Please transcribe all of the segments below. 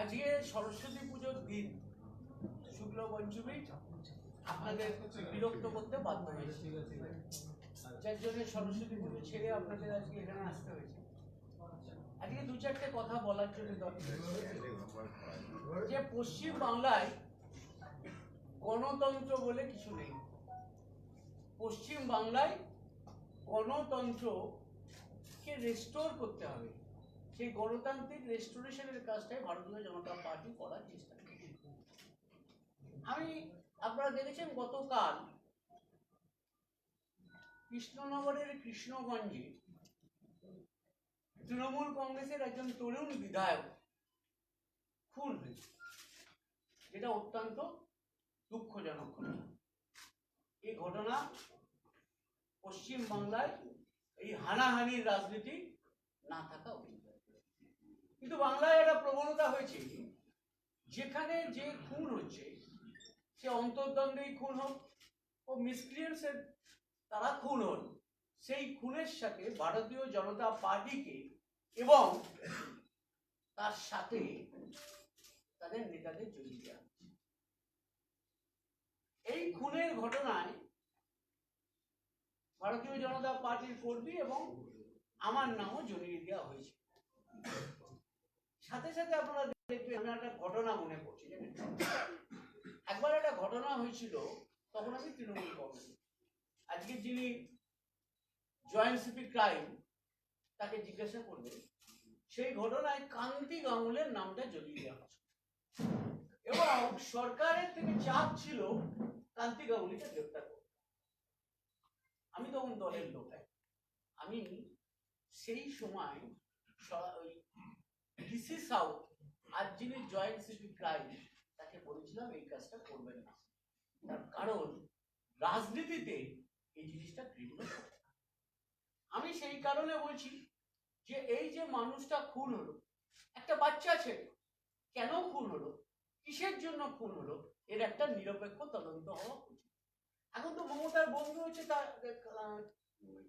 আজকে সরস্বতী পুজোর দিন। শুক্ল পঞ্চমী। আপনাদের বিরক্ত করতে বাধ্য হয়েছে। যার জন্য সরস্বতী পুজো ছেড়ে আপনাদের আজকে এখানে আসতে হয়েছে। আজকে দু চারটে কথা বলার জন্য দরকার যে পশ্চিম বাংলায় গণতন্ত্র বলে কিছু নেই। পশ্চিম বাংলায় গণতন্ত্রকে রেস্টোর করতে হবে। সেই গণতান্ত্রিক রেস্টোরেশনের কাজটাই ভারতীয় জনতা পার্টি করার চেষ্টা আমি, আপনারা দেখেছেন গতকাল কৃষ্ণনগরের কৃষ্ণগঞ্জে তৃণমূল কংগ্রেসের একজন তরুণ বিধায়ক খুন হয়েছে। যেটা অত্যন্ত দুঃখজনক ঘটনা এই ঘটনা পশ্চিম বাংলায় এই হানাহানির রাজনীতি না থাকা উচিত কিন্তু বাংলায় একটা প্রবণতা হয়েছে, যেখানে যে খুন হচ্ছে, সে অন্তর্দ্বন্দ্বেই খুন হোক ও মিসক্রিয়েন্টসের তারা খুন হন, সেই খুনের সাথে ভারতীয় জনতা পার্টিকে এবং তার সাথে তাদের নেতাদের জড়িয়ে দেওয়া। এই খুনের ঘটনায় ভারতীয় জনতা পার্টির কর্মী এবং আমার নামও জড়িয়ে দেওয়া হয়েছে। সাথে সাথে আপনারা দেখবেন, আমি একটা ঘটনা মনে করছি একবার একটা ঘটনা হয়েছিল, তখন আমি তৃণমূল কংগ্রেস। আজকে যিনি জয়েন্ট সিপি ক্রাইম, তাকে জিজ্ঞাসা করবে সেই ঘটনায় কান্তি গাঙ্গুলের নামটা জড়িয়ে দেওয়া এবং সরকারের থেকে চাপ ছিল কান্তি গাঙ্গুলিকে গ্রেপ্তার করতে আমি তখন দলের লোক আমি সেই সময় ডিসি সাউথ আর যিনি জয়েন্ট ক্রাইম তাকে বলেছিলাম, এই কাজটা করবেন না। তার কারণ, রাজনীতিতে এই জিনিসটা আমি সেই কারণে বলছি যে, এই যে মানুষটা খুন হলো, একটা বাচ্চা ছেলে, কেন খুন হলো? কিসের জন্য খুন হলো? এর একটা নিরপেক্ষ তদন্ত হওয়া উচিত। এখন তো মমতার বন্ধু হচ্ছে তার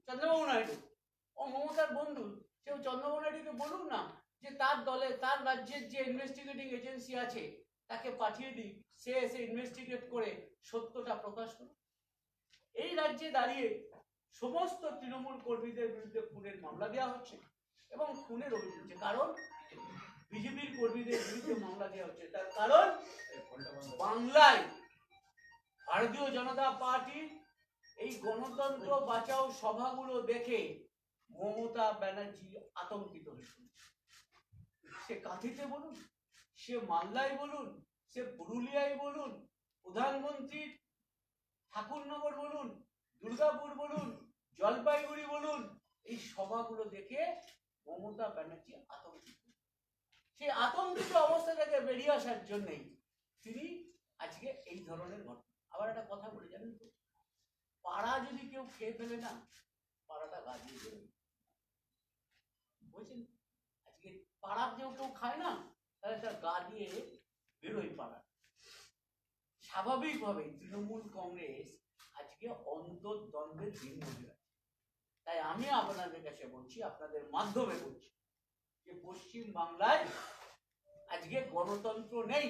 চন্দ্রবাবু নাইডু। ও মমতার বন্ধু, সেও চন্দ্রবাবু নাইডুকে বলুন না যে তার দলে, তার রাজ্যের যে ইনভেস্টিগেটিং এজেন্সি আছে, তাকে পাঠিয়ে দিই সে এসে ইনভেস্টিগেট করে সত্যটা প্রকাশ করুক। এই রাজ্যে দাঁড়িয়ে সমস্ত তৃণমূল কর্মীদের বিরুদ্ধে খুনের মামলা দেওয়া হচ্ছে এবং খুনের অভিযোগ কারণ বিজেপির কর্মীদের বিরুদ্ধে মামলা দেওয়া হচ্ছে। তার কারণ বাংলায় ভারতীয় জনতা পার্টি এই গণতন্ত্র বাঁচাও সভাগুলো দেখে মমতা ব্যানার্জি আতঙ্কিত হয়েছে সে কাঁথিতে বলুন, সে মালদায় বলুন, সে পুরুলিয়ায় বলুন, প্রধানমন্ত্রীর ঠাকুরনগর বলুন, দুর্গাপুর বলুন, জলপাইগুড়ি বলুন, এই সভাগুলো দেখে মমতা ব্যানার্জি আতঙ্কিত। সেই আতঙ্কিত অবস্থা থেকে বেরিয়ে আসার জন্যই তিনি আজকে এই ধরনের ঘটনা। আবার একটা কথা বলে, জানেন তো? পাড়া যদি কেউ খেয়ে ফেলে না, পাড়াটা গাজিয়ে দেবে। বুঝছেন? আজকে পাড়া কেউ কেউ খায় না, তাহলে তার গা দিয়ে বেরোয় পাড়া। স্বাভাবিকভাবে তৃণমূল কংগ্রেস আজকে অন্তর্দ্বন্দ্বের দিন আছে তাই আমি আপনাদের কাছে বলছি, আপনাদের মাধ্যমে বলছি যে পশ্চিম বাংলায় আজকে গণতন্ত্র নেই।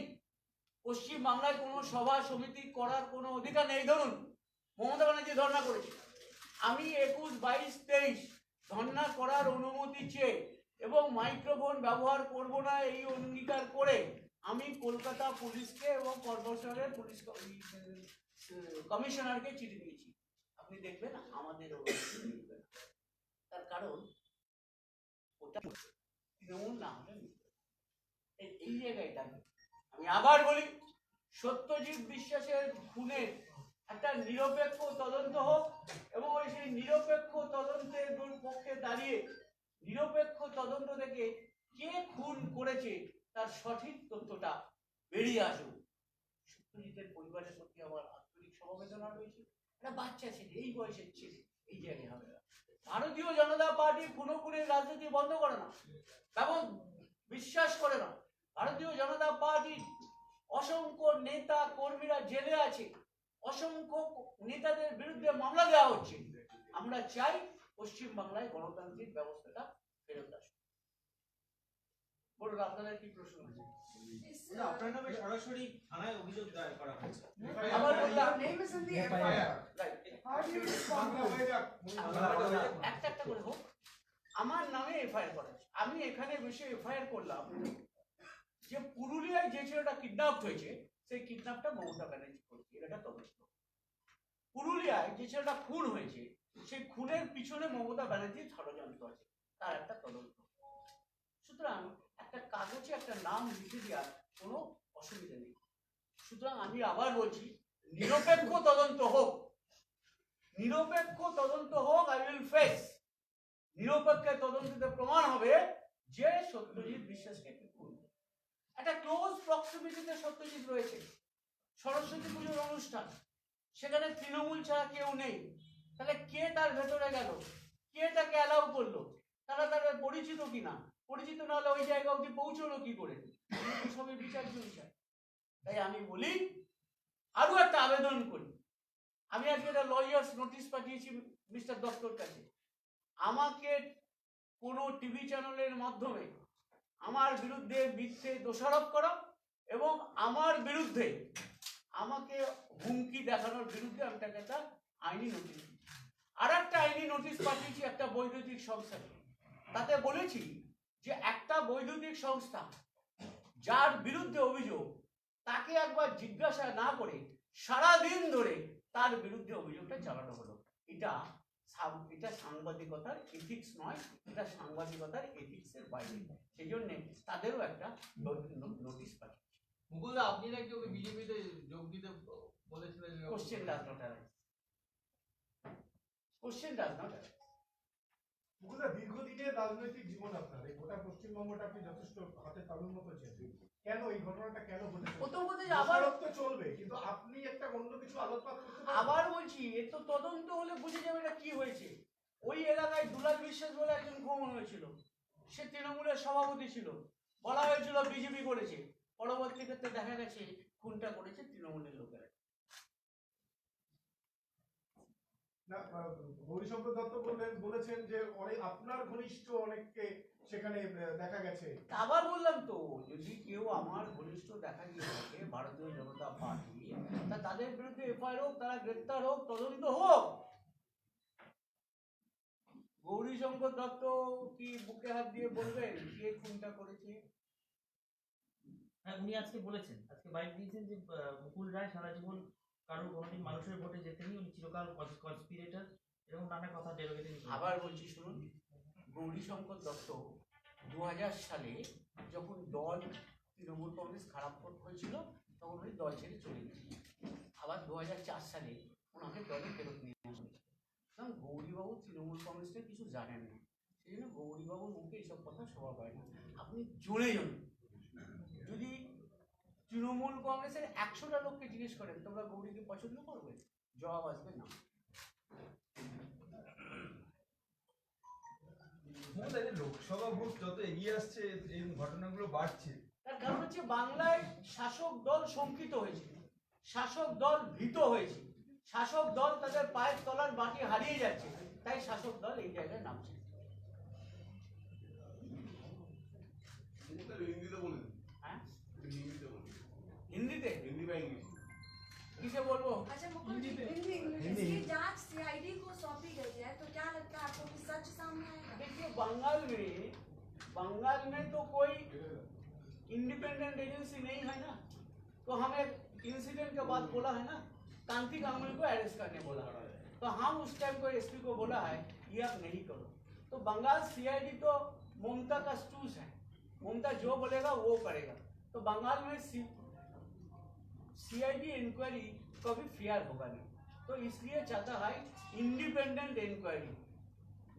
পশ্চিম বাংলায় কোনো সভা সমিতি করার কোনো অধিকার নেই। ধরুন, মমতা ব্যানার্জি ধর্ণা করেছে। আমি একুশ, বাইশ, তেইশ ধর্ণা করার অনুমতি চেয়ে এবং মাইক্রোফোন ব্যবহার করব না এই অঙ্গীকার করে আমি কলকাতা পুলিশকে এবং কর্পোরেশনের পুলিশ কমিশনারকে চিঠি দিয়েছি। আপনি দেখবেন, আমাদের। তার কারণ ওটা তৃণমূল না। এই- দাঁড়িয়ে আমি আবার বলি, সত্যজিৎ বিশ্বাসের খুনের একটা নিরপেক্ষ তদন্ত হোক এবং সেই নিরপেক্ষ তদন্তের পক্ষে দাঁড়িয়ে নিরপেক্ষ তদন্ত থেকে কে খুন করেছে তার সঠিক তথ্যটা বেরিয়ে আসুক। সত্যজিতের পরিবারের প্রতি আমার আন্তরিক সমবেদনা রয়েছে। একটা বাচ্চা ছেলে, এই বয়সের ছেলে, এই জায়গায় হবে না। ভারতীয় জনতা পার্টি খুনোখুনের রাজনীতি বন্ধ করে না। এবং বিশ্বাস করে না। ভারতীয় জনতা পার্টির অসংখ্য নেতা কর্মীরা জেলে আছে। অসংখ্য নেতাদের বিরুদ্ধে মামলা দেওয়া হচ্ছে। আমরা চাই পশ্চিম বাংলায় গণতান্ত্রিক ব্যবস্থাটা ফেরত আসুক। বলুন আপনাদের কি প্রশ্ন আছে? আপনার নামে সরাসরি থানায় অভিযোগ দায়ের করা হয়েছে। একটা একটা করে হোক। আমার নামে এফআইআর করা আমি এখানে বসে এফআইআর করলাম যে পুরুলিয়ায় যে ছেলেটা কিডন্যাপ হয়েছে সেই কিডন্যাপটা মমতা ব্যানার্জি করছে। এটা তদন্ত। পুরুলিয়ায় যে ছেলেটা খুন হয়েছে সেই খুনের পিছনে মমতা ব্যানার্জির ষড়যন্ত্র আছে। তার একটা তদন্ত। সুতরাং একটা কাগজে একটা নাম লিখে দেওয়ার কোনো অসুবিধা নেই। সুতরাং আমি আবার বলছি নিরপেক্ষ তদন্ত হোক। নিরপেক্ষ তদন্ত হোক আই উইল ফেস। নিরপেক্ষ তদন্তে প্রমাণ হবে যে সত্যজিৎ বিশ্বাসকে কি খুন। করেছে। একটা ক্লোজ প্রক্সিমিটিতে সত্যজিৎ রয়েছে। সরস্বতী পুজোর অনুষ্ঠান। সেখানে তৃণমূল ছাড়া কেউ নেই। তাহলে কে তার ভেতরে গেল? কে তাকে অ্যালাউ করল? তারা তাদের পরিচিত কিনা? পরিচিত না হলে ওই জায়গা অব্দি পৌঁছলো কি করে? সবই বিচার্য বিষয় তাই আমি বলি, আরও একটা আবেদন করি। আমি আজকে একটা লয়ার্স নোটিশ পাঠিয়েছি মিস্টার দত্তর কাছে। আমাকে কোনো টিভি চ্যানেলের মাধ্যমে আমার বিরুদ্ধে মিথ্যে দোষারোপ করা এবং আমার বিরুদ্ধে আমাকে হুমকি দেখানোর বিরুদ্ধে আমি তাকে একটা আইনি নোটিশ আর একটা আইনি নোটিশ পাঠিয়েছি একটা বৈদ্যুতিক সংস্থাকে তাতে বলেছি যে একটা বৈদ্যুতিক সংস্থা যার বিরুদ্ধে অভিযোগ তাকে একবার জিজ্ঞাসা না করে সারা দিন ধরে তার বিরুদ্ধে অভিযোগটা চালানো হলো। এটা এটা সাংবাদিকতার এথিক্স নয় এটা সাংবাদিকতার এথিক্সের বাইরে। সেই জন্য তাদেরও একটা নোটিশ পাঠিয়ে। মুকুলদা আপনি নাকি ওকে বিজেপিতে যোগ দিতে বলেছিলেন? Question does not arise question does not arise মুকুলদা দীর্ঘদিনের রাজনৈতিক জীবন আপনার। এই গোটা পশ্চিমবঙ্গটা আপনি যথেষ্ট হাতে তালুর মতো চেয়েছেন কেন এই ঘটনাটা কেন ঘটেছে? প্রথম কথা আবার তো চলবে কিন্তু আপনি একটা অন্য কিছু আলোকপাত করতে আবার বলছি তো তদন্ত হলে বুঝে যাবে এটা কি হয়েছে। ওই এলাকায় দুলাল বিশ্বাস বলে একজন ভ্রমণ হয়েছিল। সে তৃণমূলের সভাপতি ছিল। বলা হয়েছিল বিজেপি করেছে। পরবর্তী ক্ষেত্রে দেখা গেছে খুনটা করেছে তৃণমূলের লোকেরা। না গৌরীশঙ্কর দত্ত বললেন বলেছেন যে অনেক আপনার ঘনিষ্ঠ অনেককে সেখানে দেখা গেছে। আবার বললাম তো যদি কেউ আমার ঘনিষ্ঠ দেখা গিয়ে থাকে ভারতীয় জনতা পার্টি তা তাদের বিরুদ্ধে এফআইআর হোক তারা গ্রেপ্তার হোক তদন্ত হোক। গৌরীশঙ্কর দত্ত কি বুকে হাত দিয়ে বলবেন? কে খুনটা করেছে? হ্যাঁ উনি আজকে বলেছেন আজকে বাইক দিয়েছেন যে মুকুল রায় সারা জীবন কারোর কোনোদিন মানুষের ভোটে যেতেনি উনি চিরকাল কনস্পিরেটর এরকম নানা কথা ডেরোগেটিভ আবার বলছি, শুনুন, গৌরীশঙ্কর দত্ত দু সালে যখন দল তৃণমূল কংগ্রেস খারাপ হয়েছিল, তখন উনি দল ছেড়ে চলে গেছিলেন আবার দু হাজার চার সালে ওনাকে দলে ফেরত নিয়ে কারণ গৌরীবাবু তৃণমূল কংগ্রেসের কিছু জানেন না, সেই জন্য গৌরীবাবুর মুখে এইসব কথা শোভা পায় না। আপনি জন যদি তৃণমূল কংগ্রেসের একশোটা লোককে জিজ্ঞেস করেন তোমরা গৌরীকে পছন্দ করবে? জবাব আসবে না। লোকসভা ভোট যত এগিয়ে আসছে এই ঘটনাগুলো বাড়ছে। তার কারণ হচ্ছে বাংলায় শাসক দল শঙ্কিত হয়েছে শাসক দল ভীত হয়েছে শাসক দল তাদের পায়ের তলার মাটি হারিয়ে যাচ্ছে তাই শাসক দল এই জায়গায় নামছে। इंडिपेंडेंट एजेंसी नहीं है ना? तो हमें इंसिडेंट के बाद बोला है ना कांति कांगुल को अरेस्ट करने बोला तो हम उस टाइम को एसपी को बोला है, ये आप नहीं करो। तो बंगाल सीआईडी तो ममता का स्टूस है। ममता जो बोलेगा, वो करेगा। तो बंगाल में सी सीआईडी इंक्वायरी कभी फेयर होगा नहीं। तो इसलिए चाहता है independent inquiry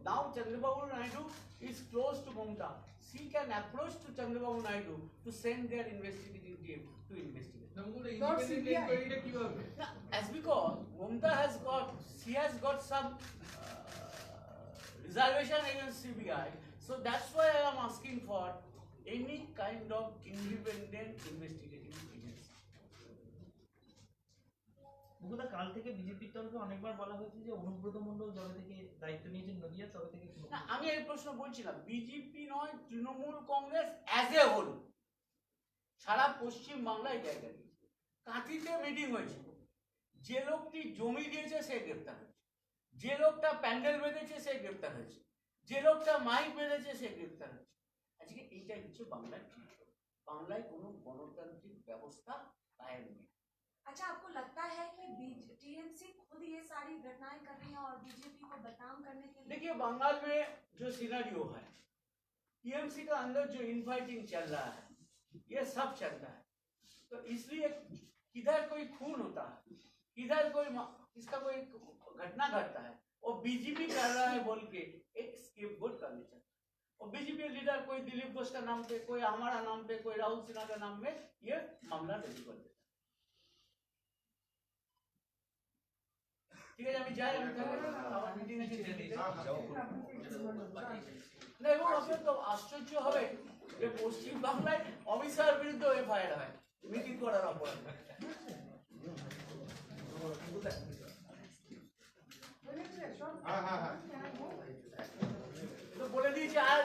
Now Chandrababu Naidu is close to Mamata. She can approach to Chandrababu Naidu to send their investigating team to investigate. Not CBI. As we call, has got, she has got some uh, reservation against CBI. So that's why I am asking for any kind of independent investigation. Agency. কাল থেকে বিজেপির তরফে অনেকবার বলা হয়েছে যে অনুব্রত মণ্ডল যবে থেকে দায়িত্ব নিয়েছেন নদিয়া, তবে থেকে না, আমি এই প্রশ্ন বলছিলাম, বিজেপি নয়, Trinamool Congress as a whole সারা পশ্চিম বাংলায় জায়গা দিয়েছে। কাঁথিতে মিটিং হয়েছে। যে লোকটি জমি দিয়েছে, সে গ্রেপ্তার হয়েছে। যে লোকটা প্যান্ডেল বেঁধেছে, সে গ্রেপ্তার হয়েছে। যে লোকটা মাইক বেঁধেছে, সে গ্রেপ্তার হয়েছে। আজকে এইটাই হচ্ছে বাংলার বাংলায় কোনো গণতান্ত্রিক ব্যবস্থা কায়েম নেই। अच्छा आपको लगता है कि टीएमसी खुद ये सारी घटनाएँ कर रही है और बीजेपी को बदनाम करने के लिए? देखिए, बंगाल में जो सिनेरियो है टीएमसी का अंदर जो इनफाइटिंग चल रहा है, ये सब चल रहा है। तो इसलिए किधर कोई खून होता है, किधर कोई इसका कोई घटना घटता है और बीजेपी कर रहा है बोल के एक स्केपगोट करने चलता है। और बीजेपी लीडर कोई दिलीप घोष का नाम पे, कोई हमारा नाम पे, कोई राहुल सिन्हा का नाम में ये मामला रेडी कर देता ঠিক আছে আমি যাই আমি আমার মিটিং আছে না এবং আপনার তো আশ্চর্য হবে যে পশ্চিম বাংলায় অমিত বিরুদ্ধে এফআইআর হয়। মিটিং করার অপরাধ। হ্যাঁ, হ্যাঁ, হ্যাঁ। বলে দিয়েছি আর